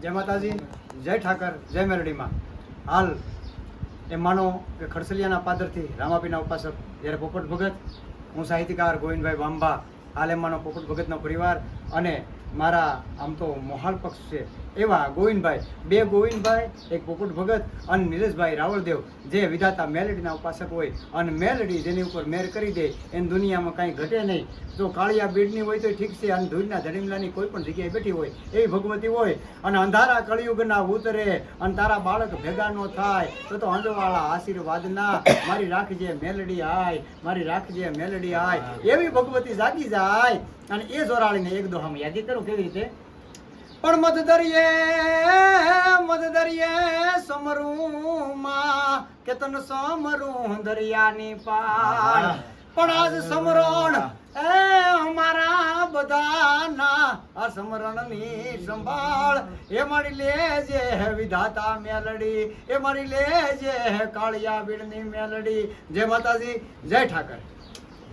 જય માતાજી, જય ઠાકર, જય મેરડીમાં. હાલ એ માનો કે ખડસલિયાના પાદરથી રામાપીના ઉપાસક જ્યારે પોપટ ભગત, હું સાહિત્યકાર ગોવિંદભાઈ વાંબા હાલ એમ માનો પોપટ ભગતનો પરિવાર અને મારા આમ તો મોહાળ પક્ષ છે. એવા ગોવિંદભાઈ બે ગોવિંદભાઈ એક પોપટ ભગત અને નિલેશભાઈ રાવળદેવ જે વિધાતા મેલડીના ઉપાસક હોય અને મેલડી જેની ઉપર મેર કરી દે એની દુનિયામાં કાંઈ ઘટે નહીં. જો કાળિયા બીડની હોય તો ઠીક છે અને ધૂળના ધડીમલાની કોઈ પણ જગ્યાએ બેઠી હોય એવી ભગવતી હોય. અને અંધારા કળિયુગના ઉતરે અને તારા બાળક ભેગા ન થાય તો તો અંધવાળા આશીર્વાદના મારી રાખજે મેલડી આય મારી રાખજે મેલડી આય. એવી ભગવતી જાગી જાય અને એ જોરાળીને એક દોહામાં યાદી કરું કેવી રીતે? પણ મધ દરિયે મધ દરિયે સમરું માં કે તન સમરું દરિયાની પાર. પણ આજ સમરણ એ અમારા બધાના આ સમરણની સંભાળ. એ મારી લેજે વિધાતા મેલડી એ મારી લેજે કાળિયા બીડની મેલડી. જય માતાજી જય ઠાકર.